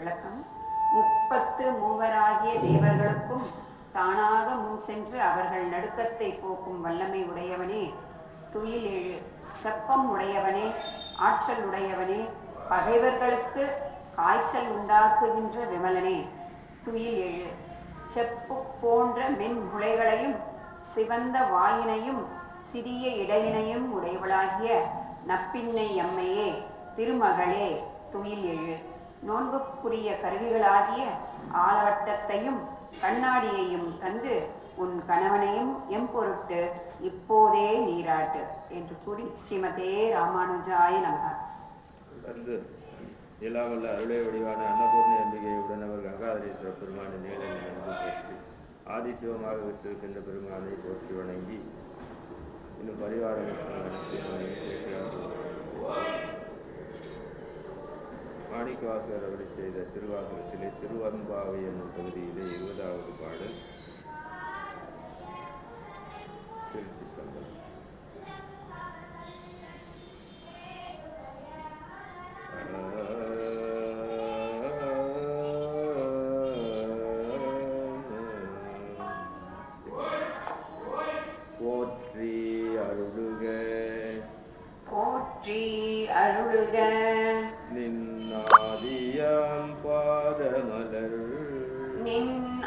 விளக்கம். முப்பத்து மூவராகிய தேவர்களுக்கும் தானாக முன் சென்று அவர்கள் நடுக்கத்தை போக்கும் வல்லமை உடையவனே துயில் எழு செப்பம் உடையவனே ஆற்றல் உடையவனே பகைவர்களுக்கு காய்ச்சல் உண்டாக்குகின்ற விமலனே துயில் எழு செப்பு போன்ற மென் முளைகளையும் சிவந்த வாயினையும் சிறிய இடையினையும் உடையவளாகிய நப்பின்னை எம்மையே திருமகளே துயில் எழு. நோன்புக்குரிய கருவிகளாகிய ஆலவட்டத்தையும் கண்ணாடியையும் தந்து உன் கணவனையும் எம்பொருட்டு இப்போதே நீராட்டு என்று கூறி ஸ்ரீமதே ராமானுஜாய நமக. வந்து அருளை வடிவான அன்னபூர்ணி அம்பிகையுடன் அவர் கங்காதரீஸ்வர பெருமானை நேரில் போற்றி ஆதிசிவமாக வைத்திருக்கின்ற பெருமானை போற்றி வணங்கி இன்னும் பரிவாரம் மாணிக்கவாசகர் அவரை செய்த திருவாசகத்திலே திருவன்பாவை என்னும் பகுதியிலே இருபதாவது பாடல்.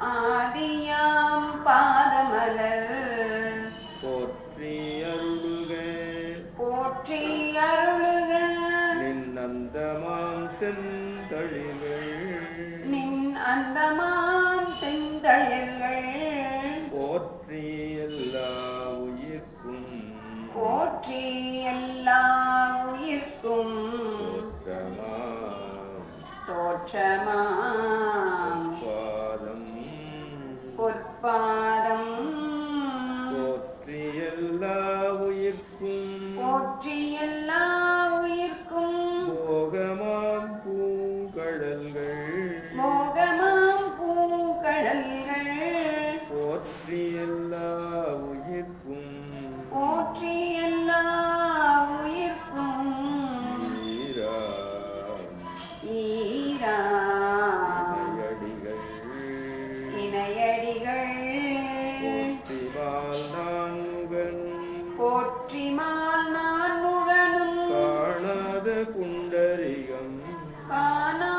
ஆதியாம் பாதமலர். போற்றி அருளுக. போற்றி அருளுக. நின்னந்தமாம் செந்தழிகள் நின் அந்தமாம் செந்தளிர்கள். போற்றி எல்லா உயிர்க்கும். போற்றி எல்லா உயிர்க்கும். தோற்றமாம். தோற்றமாம். புண்டரிகம் காணாத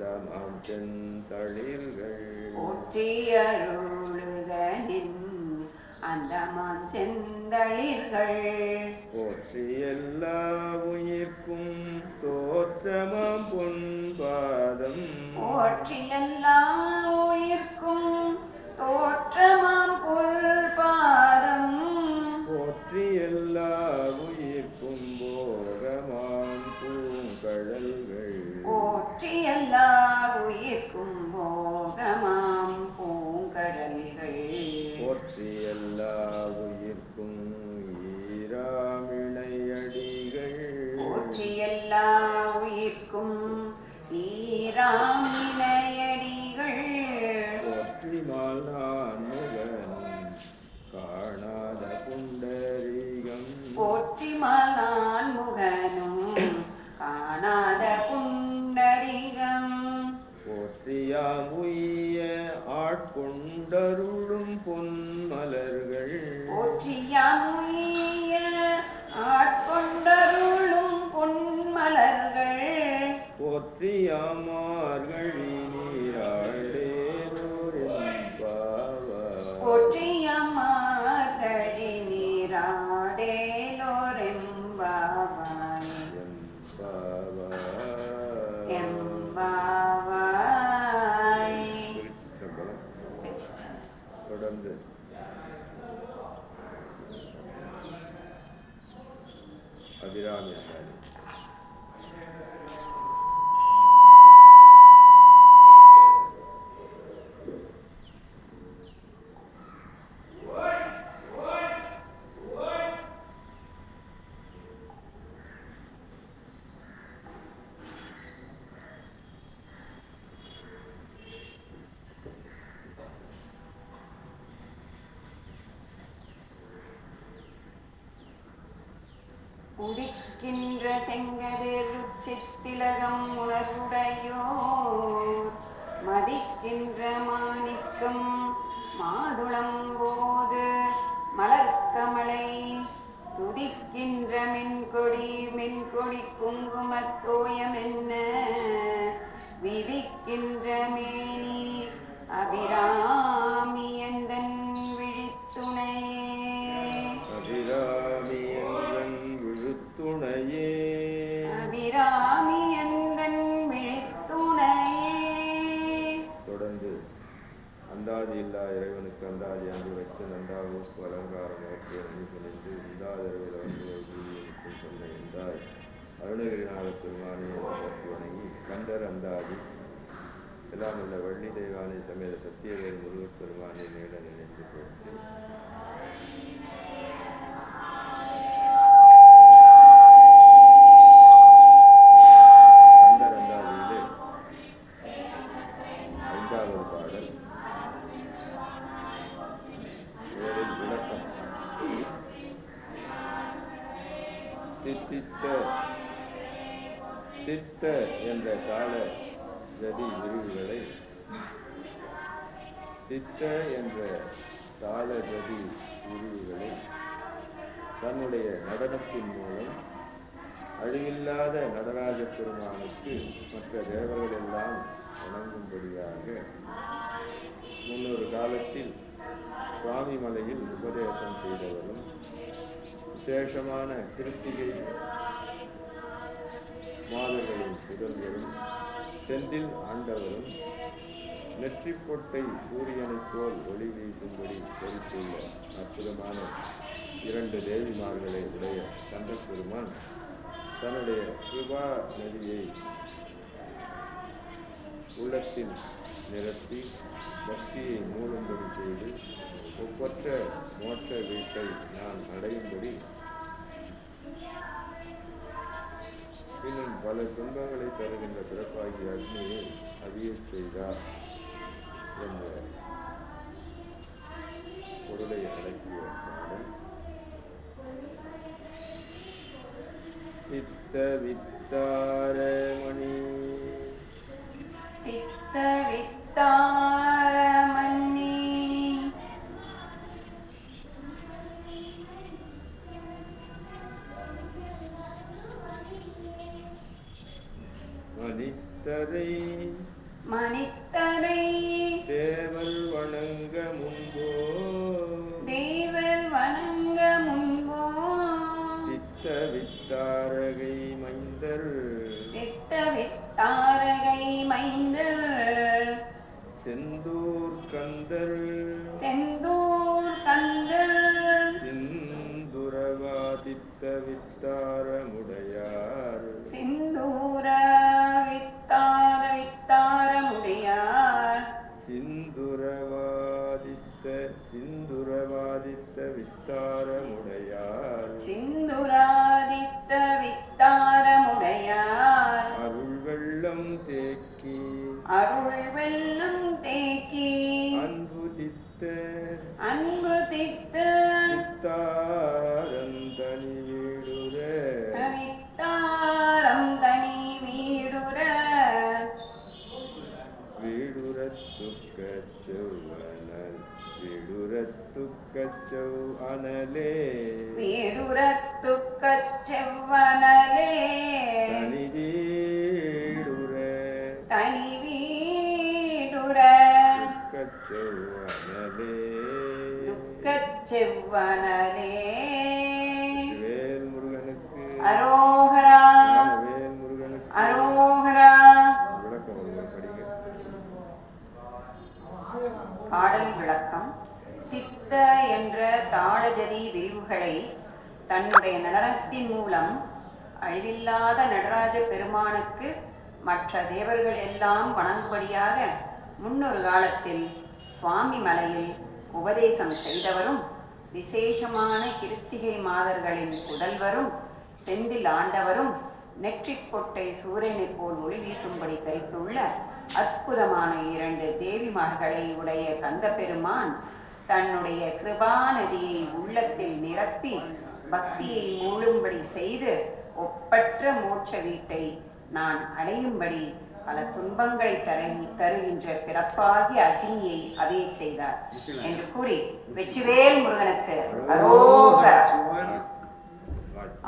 அந்தமாம் செந்தளிர்கள் போற்றி அருளுகனின் அந்தமான் செந்தளிர்கள் போற்றி எல்லா உயிர்க்கும் தோற்றமாம் பொன்பாதம். போற்றி எல்லா உயிர்க்கும் தோற்றமாம் ஈராமினையடிகள் மார்கழி நீராடேலோரெம்பாவா ஒற்றிய மார்கழி நீராடேலோரெம்பாவாய் எம்பாவாய் எம்பாவாய் அபிராமி உதிக்கின்ற செங்கதிர் உச்சித்திலகம் உணர்வுடையோர். மதிக்கின்ற மாணிக்கம் மாதுளம் போது மலர்க்கமலை. துதிக்கின்ற மென்கொடி மென்கொடி குங்குமத்தோயம் என்ன? விழுத்துணையே அபிராமி எந்தன் விழித்துணையே. தொடர்ந்து அந்தாதி இல்லா இறைவனுக்கு அந்தாதி அன்பு வைத்து நந்தாவுக்கு அலங்காரம் ஏற்று அணி புரிந்து இந்தாதரவில் வந்து சொன்ன எந்தாய் அருணகிரிநாத பெருமானி பற்றி வணங்கி கந்தர் அந்தாதி. எல்லாம் உள்ள வள்ளி தெய்வானை சமேத சத்தியவேல் முருகப் பெருமானை நேட நினைந்து போற்றி. தித்த என்ற தாள ஜதி விரிவுகளை தித்த என்ற தாள ஜதி விரிவுகளை தன்னுடைய நடனத்தின் மூலம் அழிவில்லாத நடராஜ பெருமானுக்கு மற்ற தேவர்கள் எல்லாம் வணங்கும்படியாக முன்னொரு காலத்தில் சுவாமி மலையில் உபதேசம் செய்தவரும் விசேஷமான கிருத்திகை மாதர்களின் புதல்வரும் செந்தில் ஆண்டவரும் நெற்றிப் சூரியனைப் போல் ஒளி வீசும்படி பொறித்துள்ள அற்புதமான இரண்டு தேவிமார்களை உடைய கந்தப்பெருமான் தன்னுடைய கிருபா நதியை உள்ளத்தில் நிரப்பி பக்தியை மூடும்படி செய்து ஒப்பற்ற மோட்ச வீட்டை நான் அடையும்படி இன்னும் பல துன்பங்களை தருகின்ற பிறப்பாகிய அக்னியை அறியச் செய்தார் என்ற பொருளை அடக்கிய பாடல் தித்த வித்தாரமணி தித்த வித்தார மணித்தரை தேவர் வணங்க முன்போ. தேவர் வணங்க முன்போ. தித்த வித்தாரகை மைந்தர். தித்த வித்தாரகை மைந்தர். செந்தூர் கந்தர். செந்தூர் கந்தர். சிந்துரவாதித்த வித்தாரமுடையார். வீடுரத்துக்க செவ் அனலே வீடுரத்துக்கச் செவ்வனலே தனி வீடுர தனி வீடுற கச்செவ் அனலே துக்கச் செவ்வனலே வேல் முருகனுக்கு அரோகரா. வேல் முருகனுக்கு அரோகரா விளக்கம் படிங்க பாடல் விளக்கம். தித்த என்ற தாளஜதி விரிவுகளை தன்னுடைய நடனத்தின் மூலம் அழிவில்லாத நடராஜ பெருமானுக்கு மற்ற தேவர்கள் எல்லாம் வணங்கும்படியாக முன்னொரு காலத்தில் சுவாமி மலையில் உபதேசம் செய்தவரும் விசேஷமான கிருத்திகை மாதர்களின் புதல்வரும் செந்தில் ஆண்டவரும் நெற்றிக்கொட்டை சூரியனைப் போல் ஒளி வீசும்படி தரித்துள்ள அற்புதமான இரண்டு தேவிமார்களை உடைய கந்த பெருமான் தன்னுடைய கிருபாநதியை உள்ளத்தில் நிரப்பி பக்தியை மூழும்படி செய்து ஒப்பற்ற மோட்ச வீட்டை நான் அடையும்படி பல துன்பங்களை தரு தருகின்ற பிறப்பாகி அக்னியை அவைய செய்தார் என்று கூறி வெற்றிவேல் முருகனுக்கு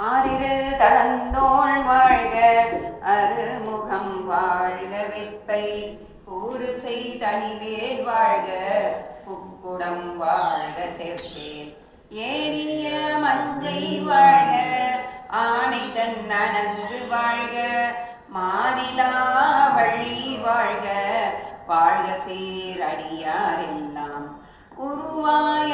ஆறிரு தளந்தோள் வாழ்க அருமுகம் வாழ்க வெப்பை ஊறு செய்தனிவேல் வாழ்க. புக்குடம் வாழ்க சேர்த்தேன் ஏறிய மஞ்சை வாழ்க ஆனை தன் அணங்கு வாழ்க. மாறிலா வள்ளி வாழ்க வாழ்க சீரடியார் எல்லாம் உருவாய